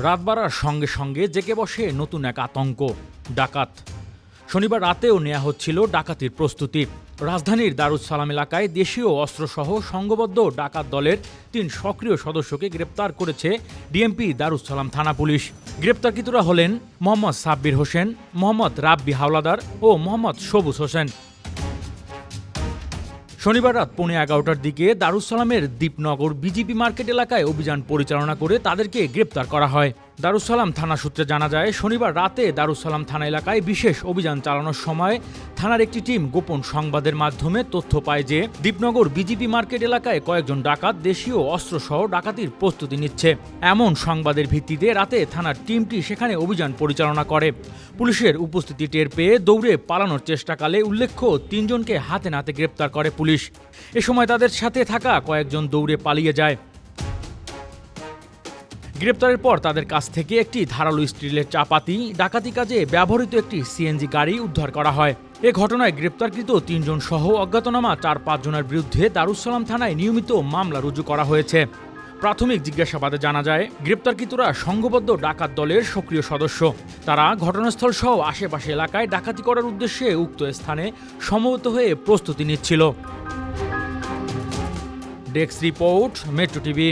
রাত বাড়ার সঙ্গে সঙ্গে জেগে বসে নতুন এক আতঙ্ক, ডাকাত। শনিবার রাতেও নেওয়া হচ্ছিল ডাকাতির প্রস্তুতি। রাজধানীর দারুস সালাম এলাকায় দেশীয় অস্ত্রসহ সংঘবদ্ধ ডাকাত দলের তিন সক্রিয় সদস্যকে গ্রেপ্তার করেছে ডিএমপি দারুস সালাম থানা পুলিশ। গ্রেপ্তারকৃতরা হলেন মোহাম্মদ সাব্বির হোসেন, মোহাম্মদ রাব্বি হাওলাদার ও মোহাম্মদ সবুজ হোসেন। শনিবার রাত পৌনে এগারোটার দিকে দারুসালামের দীপনগর বিজিপি মার্কেট এলাকায় অভিযান পরিচালনা করে তাদেরকে গ্রেপ্তার করা হয়। দারুসালাম থানা সূত্রে জানা যায়, শনিবার রাতে দারুসালাম থানা এলাকায় বিশেষ অভিযান চালানোর সময় থানার একটি টিম গোপন সংবাদের মাধ্যমে তথ্য পায় যে দীপনগর বিজিপি মার্কেট এলাকায় কয়েকজন ডাকাত দেশীয় অস্ত্রসহ ডাকাতির প্রস্তুতি নিচ্ছে। এমন সংবাদের ভিত্তিতে রাতে থানার টিমটি সেখানে অভিযান পরিচালনা করে। পুলিশের উপস্থিতি টের পেয়ে দৌড়ে পালানোর চেষ্টাকালে উল্লেখ্য, তিনজনকে হাতে নাতে গ্রেপ্তার করে পুলিশ। এ সময় তাদের সাথে থাকা কয়েকজন দৌড়ে পালিয়ে যায়। গ্রেপ্তারের পর তাদের কাছ থেকে একটি ধারালো স্টিলের চাপাতি, ডাকাতি কাজে ব্যবহৃত একটি সিএনজি গাড়ি উদ্ধার করা হয়। এ ঘটনায় গ্রেপ্তারকৃত তিনজন সহ অজ্ঞাতনামা চার পাঁচজনের বিরুদ্ধে দারুসালাম থানায় নিয়মিত মামলা রুজু করা হয়েছে। প্রাথমিক জিজ্ঞাসাবাদে জানা যায়, গ্রেপ্তারকৃতরা সংঘবদ্ধ ডাকাত দলের সক্রিয় সদস্য। তারা ঘটনাস্থল সহ আশেপাশে এলাকায় ডাকাতি করার উদ্দেশ্যে উক্ত স্থানে সমবেত হয়ে প্রস্তুতি নিচ্ছিল। Desk report, metro TV.